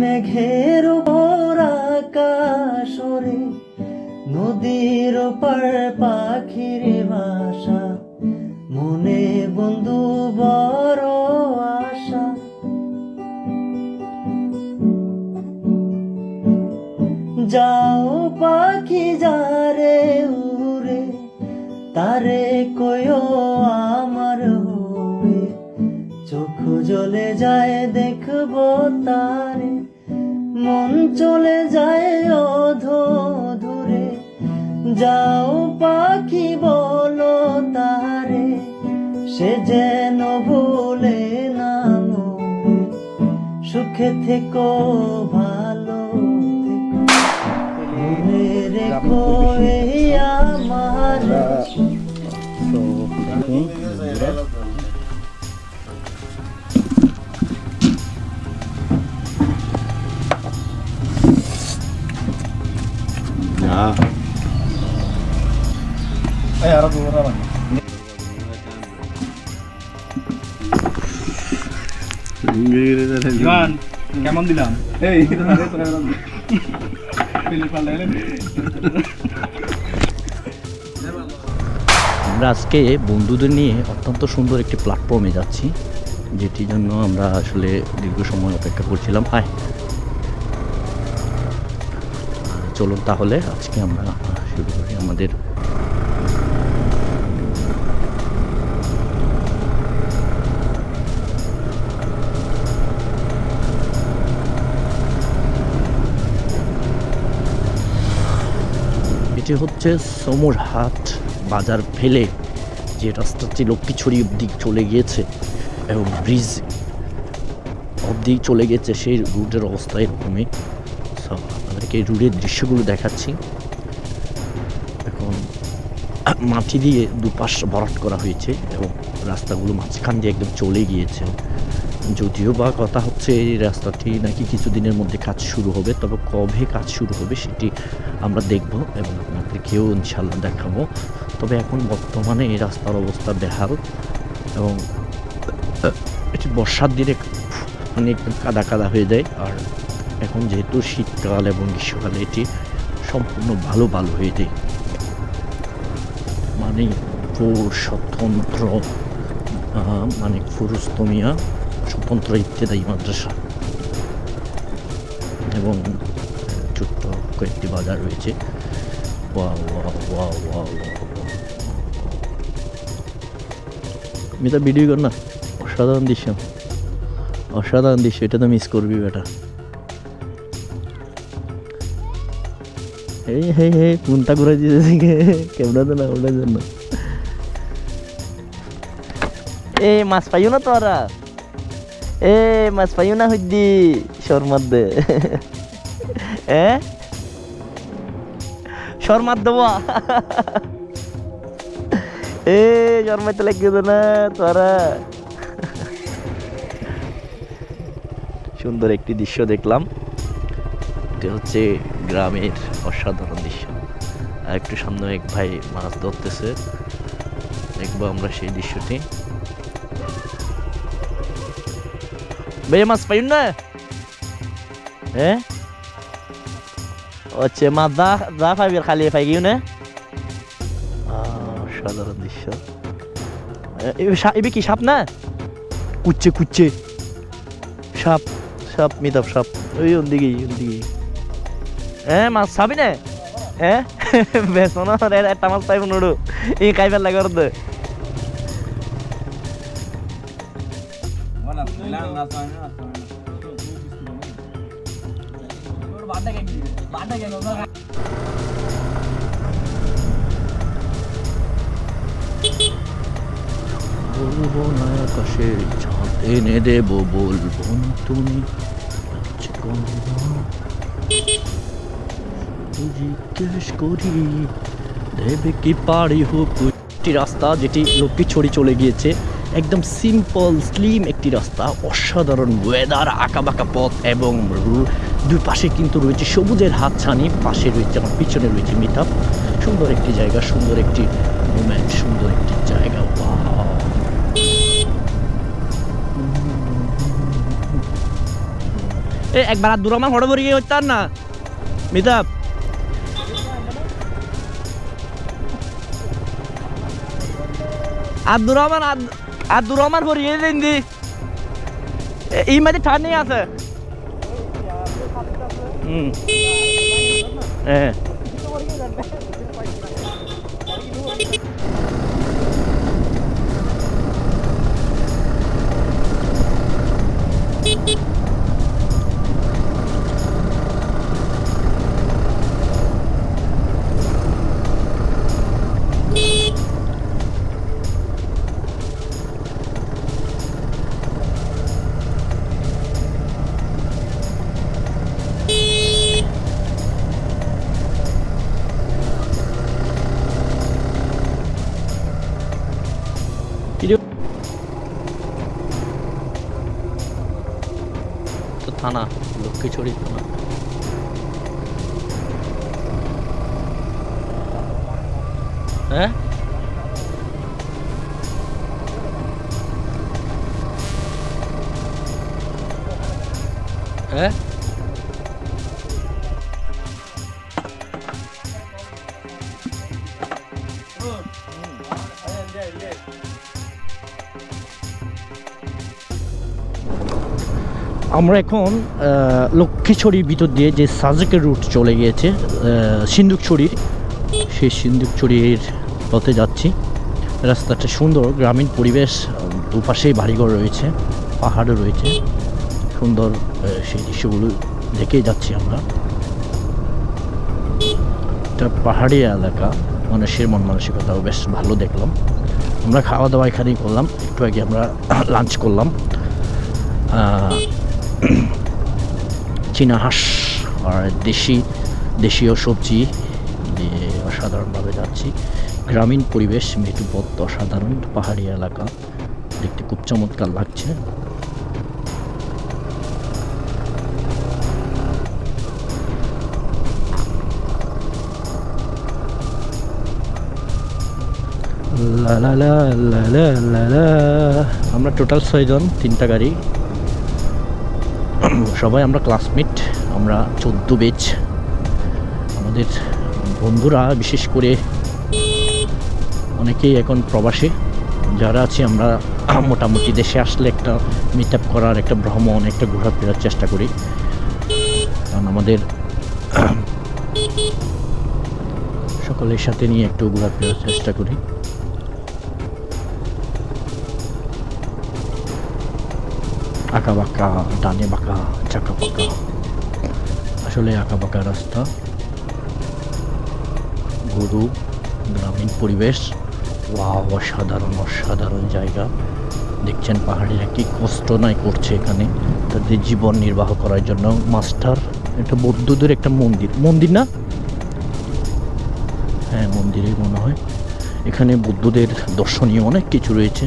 মেঘের উপর আকাশরে, নদীর পার পাখির ভাষা মনে বন্ধু বড় আশা। যাও পাখি যারে উড়ে, তারে কয়ো আমার চোখ জ্বলে যায় দেখব তারে। মন চলে যায় অধ ধরে যাও পাখি বলো তারে সে যেন ভুলে না সুখে থেকো ভালো মনে রেখো আমার কেমন দিলাম এই আমরা আজকে বন্ধুদের নিয়ে অত্যন্ত সুন্দর একটি প্ল্যাটফর্মে যাচ্ছি যেটির জন্য আমরা আসলে দীর্ঘ সময় অপেক্ষা করছিলাম। হাই চলুন তাহলে, আজকে আমরা শুরু করি আমাদের এটি হচ্ছে সমরহাট বাজার ফেলে, যে রাস্তাটি লক্ষ্মীছড়ি অব্দি চলে গিয়েছে এবং ব্রিজ অবধি চলে গেছে, সেই রুটের অবস্থা এরকমই আপনাদেরকে রুটের দৃশ্যগুলো দেখাচ্ছি। এখন, মাটি দিয়ে দুপাশ ভরাট করা হয়েছে এবং রাস্তাগুলো মাঝখান দিয়ে একদম চলে গিয়েছে। যদিও বা কথা হচ্ছে এই রাস্তাটি নাকি কিছুদিনের মধ্যে কাজ শুরু হবে, তবে কবে কাজ শুরু হবে সেটি আমরা দেখব এবং আপনাদেরকেও ইনশাল্লাহ দেখাবো। তবে এখন বর্তমানে এই রাস্তার অবস্থা বেহাল এবং এটি বর্ষার দিনে মানে একদম কাদা কাদা হয়ে যায়। আর এখন যেহেতু শীতকাল এবং গ্রীষ্মকালে এটি সম্পূর্ণ ভালো ভালো হয়ে যায়। মানে পুর স্বতন্ত্র মানে ফুরুস্তমিয়া স্বতন্ত্র ইত্যাদি মাদ্রাসা। এবং ছোট্ট কয়েকটি বাজার রয়েছে। ওয়া মিতা ভিডিও কর না। অসাধারণ দৃশ্য। অসাধারণ দৃশ্য। এটা তো মিস করবি, বেটা। এই হে হে কোনটা করে দিয়েছে ক্যামেরা তো না ওটার জন্য এ, মাছ পাইও না তোরা? এ, মাছ পাইও না হইদি সর মধ্যে এ? সর মার দেবো এ জন্মাইতে লাগিয়ে না তোরা? সুন্দর একটি দৃশ্য দেখলাম। এটা হচ্ছে গ্রামের অসাধারণ দৃশ্য। আর একটু সামনে এক ভাই মাছ ধরতেছে। দেখব আমরা সেই দৃশ্যটি। ভাইয়া মাছ পাইন না? হ্যাঁ হচ্ছে মাছ দা দা পাইবি খালি পাই গিয়ে না? অসাধারণ দৃশ্য। এবে কি সাপ না? কুচ্ছে কুচ্ছে। সাপ সাপ মিতাব সাপ। ওই ওদিকে ওদিকে হ্যাঁ মাছ চাবি না। হ্যাঁ বেশ না একটা মাছ পাইব নোড়ো এই খাইবার লাগে ওর দে। বলব না আকাশে চাঁদ এনে দেবো বলব না। তুমি। জিজ্ঞেস করি, দেবে কি পারি হোক? একটি রাস্তা যেটি লক্ষ্মীছড়ি চলে গিয়েছে, একদম সিম্পল স্লিম একটি রাস্তা, অসাধারণ ওয়েদার আঁকাবাঁকা পথ এবং দুই পাশে কিন্তু রয়েছে সবুজের হাতছানি, পাশে রয়েছে আমার পিছনে রয়েছে মিতাব সুন্দর একটি জায়গা, সুন্দর একটি মোমেন্ট সুন্দর একটি জায়গা একবার আর দূর আমার হড়ে হইতার না মিতাব আব্দুর রহমান আব্দুর রহমান ভরিয়ে দিন দি এই মাঝে ঠান্ডি আছে। হুম। হ্যাঁ হ্যাঁ হ্যাঁ আমরা এখন আহ, লক্ষ্মীছড়ির ভিতর দিয়ে যে সাজেকের রুট চলে গিয়েছে আহ, সিন্দুকছড়ির সেই সিন্দুকছড়ির পথে যাচ্ছি। রাস্তাটা সুন্দর, গ্রামীণ পরিবেশ, দুপাশেই বাড়িঘর রয়েছে, পাহাড়ও রয়েছে। সুন্দর সেই দৃশ্যগুলো দেখেই যাচ্ছি আমরা। এটা পাহাড়ি এলাকা, মানুষের মন মানসিকতাও বেশ ভালো দেখলাম। আমরা খাওয়া দাওয়া এখানেই করলাম, একটু আগে আমরা লাঞ্চ করলাম। চীনা হাঁস আর দেশি, দেশীয় সবজি দিয়ে অসাধারণভাবে যাচ্ছি। গ্রামীণ পরিবেশ মেটুপথ অসাধারণ পাহাড়ি এলাকা। দেখতে খুব চমৎকার লাগছে। আমরা টোটাল ছয়জন, তিনটা গাড়ি। সবাই আমরা ক্লাসমেট, আমরা চোদ্দ বেচ আমাদের বন্ধুরা, বিশেষ করে অনেকেই এখন প্রবাসী। যারা আছি, আমরা মোটামুটি দেশে আসলে একটা মিট আপ করার, একটা ভ্রমণ, একটা ঘোরাফেরার চেষ্টা করি। কারণ আমাদের সকলের সাথে নিয়ে একটু ঘোরাফেরার চেষ্টা করি। আঁকা বাঁকা ডানে বাঁকা চাকা বাঁকা আসলে আঁকা বাঁকা রাস্তা। গরু, গ্রামীণ পরিবেশ। ওয়া অসাধারণ অসাধারণ জায়গা। দেখছেন পাহাড়িরা কি কষ্ট নাই করছে এখানে। তাদের জীবন নির্বাহ করার জন্য মাস্টার একটা বৌদ্ধদের একটা মন্দির। মন্দির না? হ্যাঁ মন্দিরে মনে হয়। এখানে বৌদ্ধদের দর্শনীয় অনেক কিছু রয়েছে।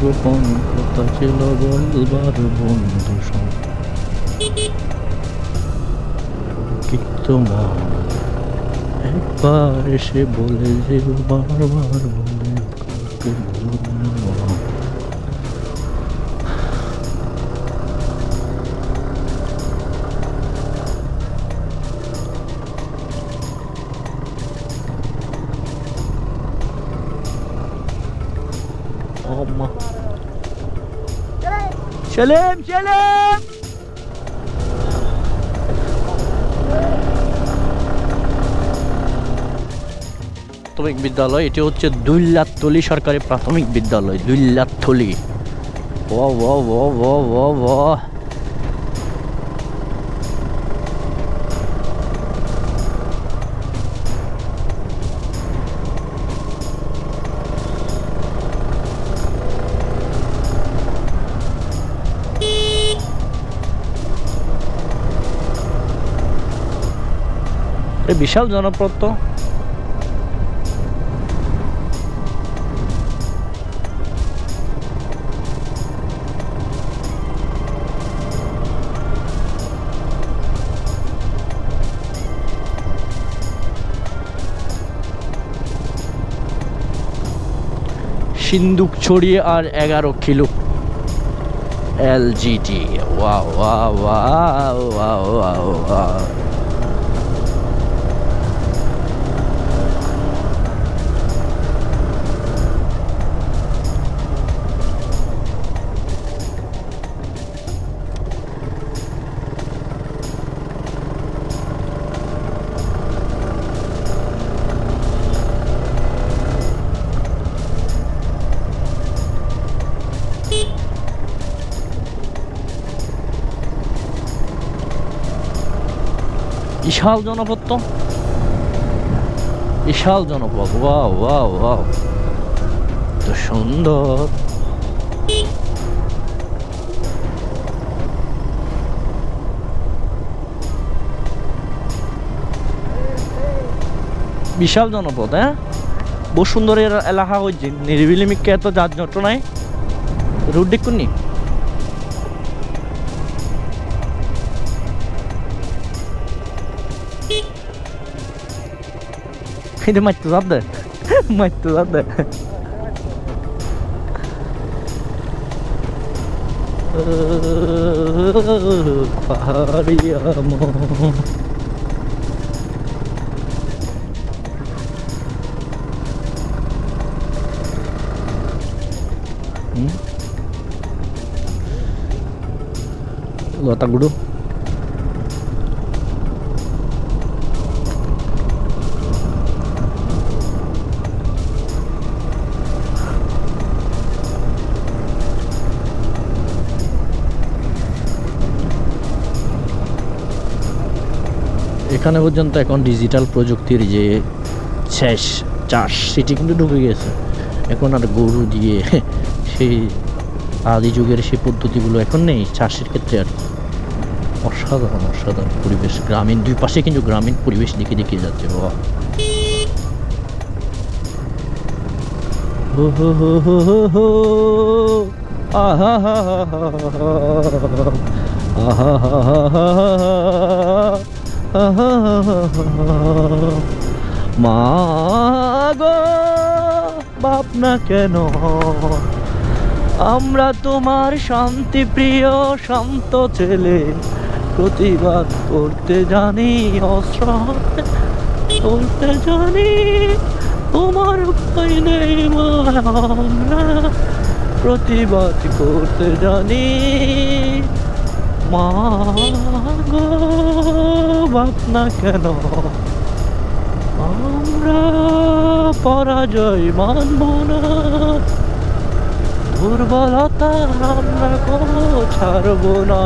গোপন কথা ছিল বলবার বন্ধু সব। কি তোমার একবার এসে বলে যে বারবার বলে Selim, Selim. প্রাথমিক বিদ্যালয় এটি হচ্ছে দুইলাতলি সরকারি প্রাথমিক বিদ্যালয় দুইলাতলি ও ও ও ও ও ও বিশাল জনপদ তো সিন্দুক ছড়িয়ে আর এগারো কিলো। এল এলজিটি wow wow wow wow wow wow. বিশাল জনপদ তো। বিশাল জনপদ ওয়াও ওয়াও ওয়াও তো সুন্দর। বিশাল জনপদ হ্যাঁ? বহু সুন্দর এলাকা হয়েছে নিরিবিলি মিকে এত যার জট নাই। রুট দেখুন এটা মারতে যাব দে মারতে যাব দে পাহাড়িয়া মন হুম? লতা গুঁড়ো এখানে পর্যন্ত এখন ডিজিটাল প্রযুক্তির যে শেষ চাষ সেটি কিন্তু ঢুকে গেছে এখন আর গরু দিয়ে সেই আদি যুগের সেই পদ্ধতিগুলো এখন নেই চাষের ক্ষেত্রে আর কি। অসাধারণ অসাধারণ পরিবেশ গ্রামীণ দুই পাশে কিন্তু গ্রামীণ পরিবেশ দিকে দিকে যাচ্ছে বাবা। আহা হা হা হা হা। হা আহা মা গো বাপ না কেন? আমরা তোমার শান্তি প্রিয়, শান্ত ছেলে। প্রতিবাদ করতে জানি, অস্ত্র করতে জানি। তোমার উপায় নেই আমরা প্রতিবাদ করতে জানি। মা বাপ না কেন? আমরা পরাজয় মানব না। দুর্বলতা আমরা কোনো ছাড়ব না।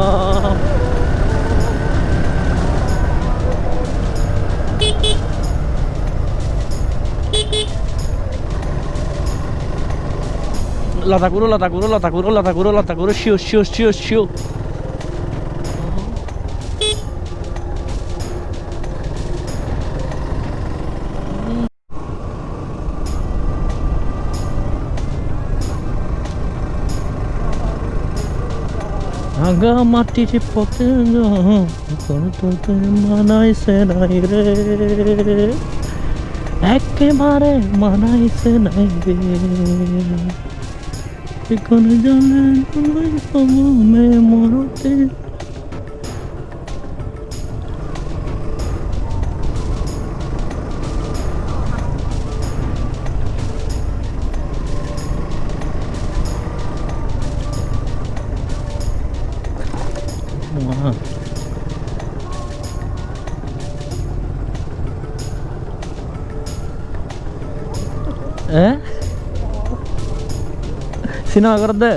লতা করো লতা করো লতা করো লতা করো লতা করো শিও শিও শিও শিও আগা মাটির পথে তোতে মানাইছে নাই রে। একেবারে মানাইছে নাই রে। এখন জানে সমে মরতে ഏ? സിനിമ വെറുതെ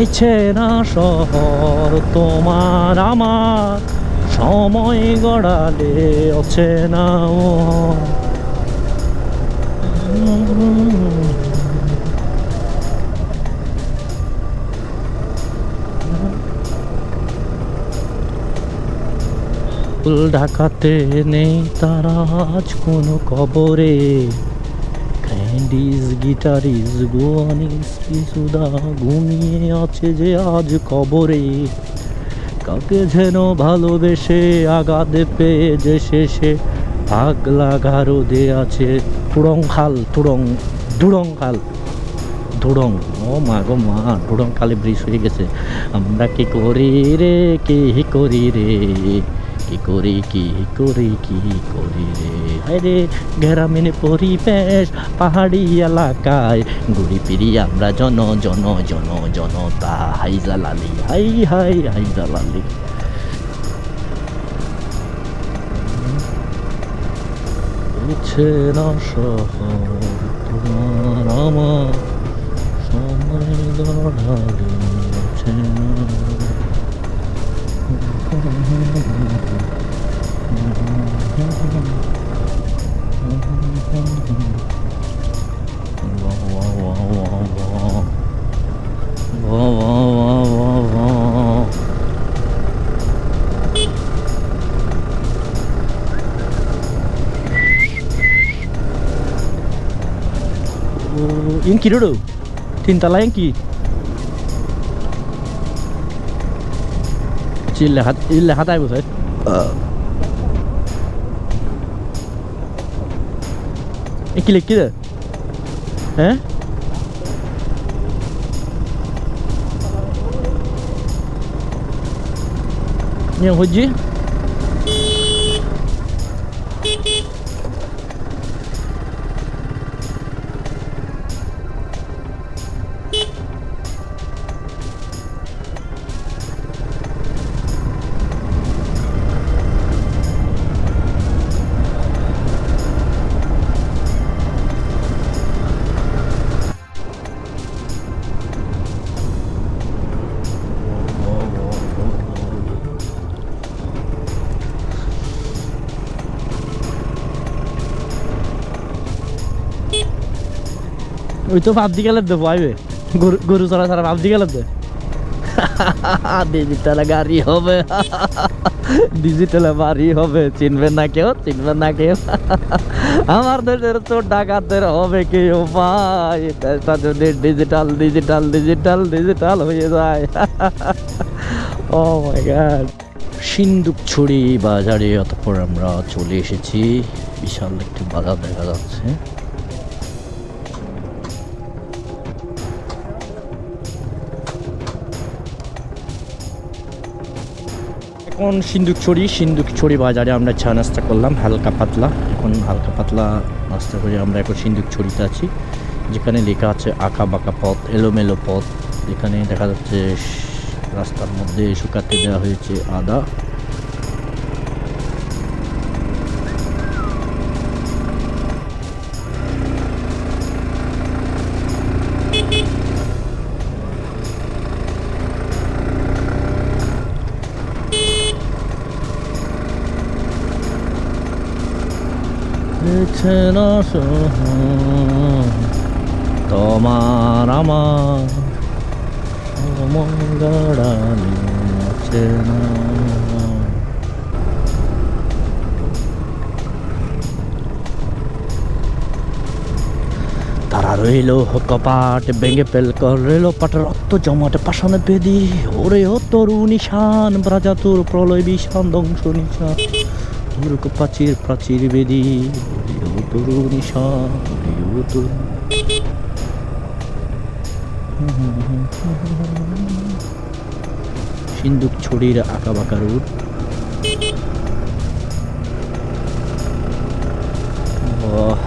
রয়েছে না শহর? তোমার আমার সময় গড়ালে আছে না ও। ঢাকাতে নেই তারা আজ কোনো কবরে। ক্যান্ডিজ গিটারিজ গোয়ানিস সুদা ঘুমিয়ে আছে যে আজ কবরে। কাকে যেন ভালোবেসে আগাদে পেয়ে যে শেষে পাগলা গারদে আছে। তুড়ং খাল তুড়ং দুড়ং খাল। ধুড়ং ও মা গো মা ধুড়ং খালে ব্রিজ হয়ে গেছে। আমরা কি করি রে, কি করি রে? কি করি কি করি কি করি রে? হায় রে গ্রামীণ পরিবেশ, পাহাড়ি এলাকায়। ঘুরি ফিরি আমরা জন জন জন জনতা হাই জালালি, হাই হাই হাই জালালি। ইচ্ছে না শহর, তোমার আমার সময় দাঁড়ালে আছে না yên kỳ đó được. Thiên ta lấy yên kỳ. Wow. Oh, yung kiroro. Tintala yung ki. Chille hat ille hat ওই তো ভাবদি গেলে দেবো আইবে গরু গরু চড়া ছাড়া ভাবদি গেলে দে। ডিজিটাল গাড়ি হবে। ডিজিটাল বাড়ি হবে। চিনবে না কেউ, চিনবে না কেউ। আমার দেশের তো ডাকাতের হবে কেউ ভাই দেশটা যদি ডিজিটাল ডিজিটাল ডিজিটাল ডিজিটাল হয়ে যায়। ও গড সিন্দুক ছড়ি বাজারে অতঃপর আমরা চলে এসেছি। বিশাল একটি বাজার দেখা যাচ্ছে। এখন সিন্দুকছড়ি সিন্দুকছড়ি বাজারে আমরা চা নাস্তা করলাম, হালকা পাতলা। এখন হালকা পাতলা নাস্তা করে আমরা এখন সিন্দুকছড়িতে আছি, যেখানে লেখা আছে আঁকা বাঁকা পথ, এলোমেলো পথ। এখানে দেখা যাচ্ছে রাস্তার মধ্যে শুকাতে দেওয়া হয়েছে আদা। হয়েছে না তোমার আমার তারা রইল কপাট ভেঙে পেল রইল পাট রক্ত জমাট পাশানে বেদি ওরে ও তরু নিশান ব্রাজা তোর প্রলয় বিষান ধ্বংস নিশান প্রাচীর প্রাচীর বেদি সিন্দুক ছড়ির আঁকা বাঁকা বাহ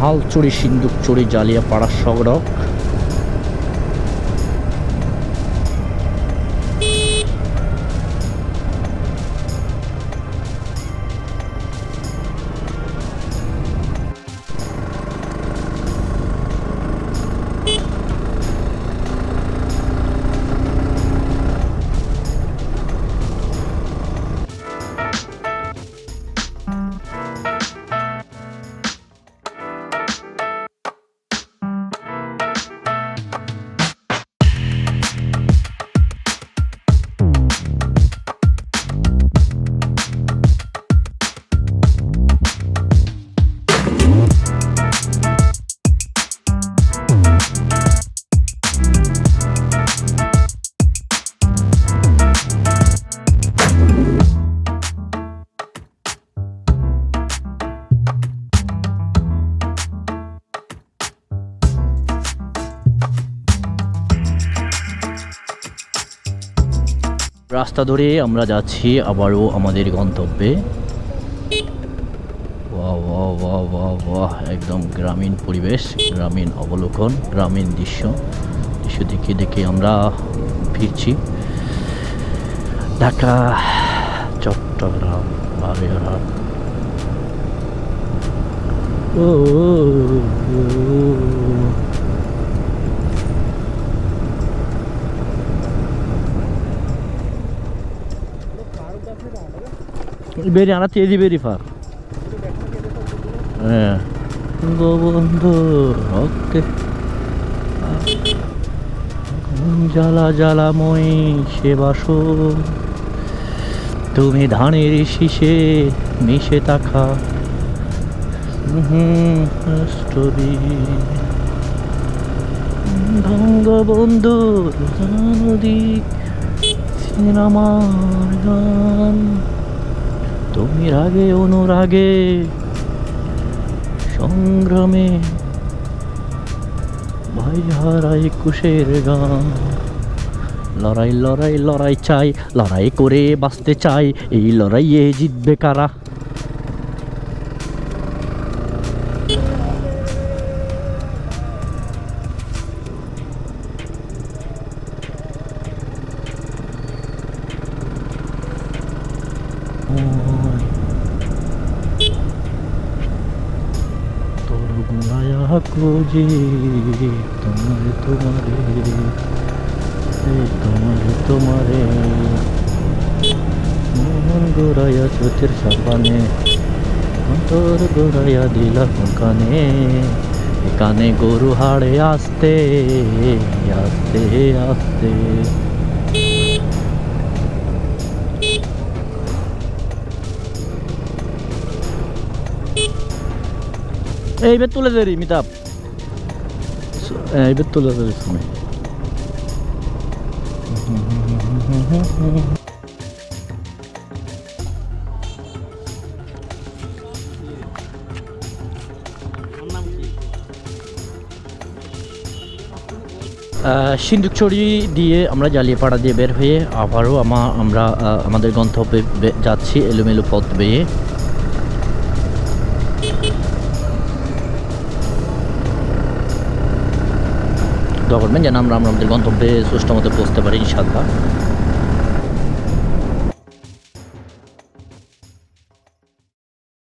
হাল চড়ি সিন্দুক চড়ি জালিয়া পাড়ার সগরক রাস্তা ধরে আমরা যাচ্ছি আবারও আমাদের গন্তব্যে বাহ একদম গ্রামীণ পরিবেশ গ্রামীণ অবলোকন গ্রামীণ দৃশ্য দৃশ্য দেখে দেখে আমরা ফিরছি ঢাকা চট্টগ্রাম বাগেরহাট ও very আনাতে very far হ্যাঁ। গোবন্ধু ওকে জ্বালা, জ্বালাময়ী সে বাসো তুমি ধানের শীষে মিশে থাকা। স্টোরি বঙ্গবন্ধু নদী সিনেমার গান তুমি রাগে, অনুরাগে সংগ্রামে ভাই হারাই কুশের গান। লড়াই লড়াই লড়াই চাই, লড়াই করে বাঁচতে চাই, এই লড়াইয়ে জিতবে কারা? খুঁজি তোমারে তোমারে, এই তোমারে তোমারে। মন গোড়াইয়া চোখের সাপানে অন্তর গোড়াইয়া দিলা কোন কানে গরু হাড়ে আসতে আসতে আসতে। এইবার তুলে দেরি মিতাব এইবার তুলে দিয়ে আমরা জালিয়াপাড়া দিয়ে বের হয়ে আবারও আমা আমরা আমাদের গন্তব্যে যাচ্ছি এলোমেলো পথ বেয়ে। দোয়া করবেন যেন আমরা আমাদের গন্তব্যে সুষ্ঠু মতো পৌঁছতে পারি ইনশাল্লাহ